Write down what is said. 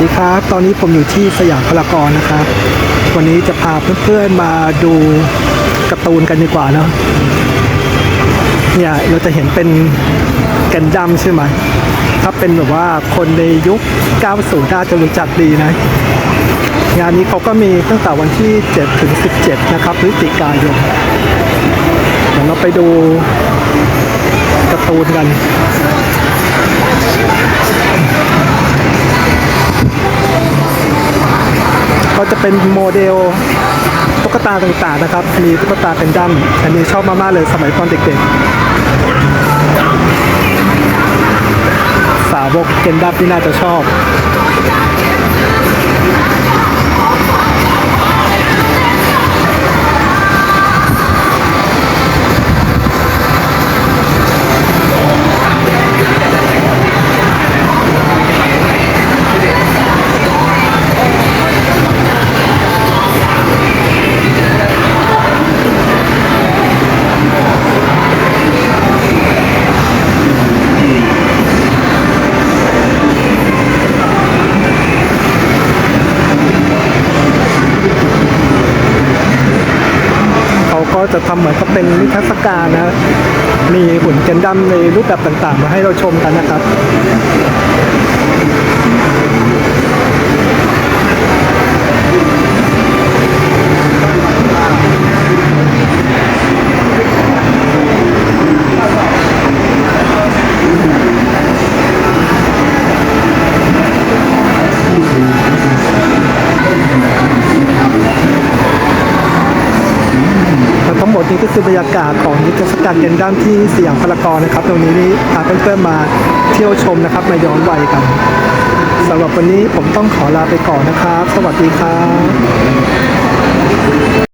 ดีครับ ตอนนี้ผมอยู่ที่สยามพารากอนนะครับ วันนี้จะพาเพื่อนๆมาดูการ์ตูนกันดีกว่าเนอะเนี่ยเราจะเห็นเป็นแกนดัมใช่ไหม ถ้าเป็นแบบว่าคนในยุค 90น่าจะรู้จักดีนะ งานนี้เขาก็มีตั้งแต่วันที่ 7 ถึง 17 นะครับพฤศจิกายน เดี๋ยวเราไปดูการ์ตูนกัน เป็นโมเดลตุ๊กตาต่างๆนะครับ มีตุ๊กตาเป็นดั้มอันนี้ชอบมากๆเลยสมัยตอนเด็กๆ สาวกเกนดัมที่น่าจะชอบ จะทำเหมือนกับเป็นนิทรรศการนะ มีหุ่นเกนดัมในรูปแบบต่างๆ มาให้เราชมกันนะครับ นี่ก็คือบรรยากาศของนิทรรศการเกนดั้มที่เสียงพารากอนนะครับ ตรงนี้นี่พาเพื่อนๆมาเที่ยวชมนะครับ มาย้อนวัยกันสำหรับวันนี้ผมต้องขอลาไปก่อนนะครับ สวัสดีครับ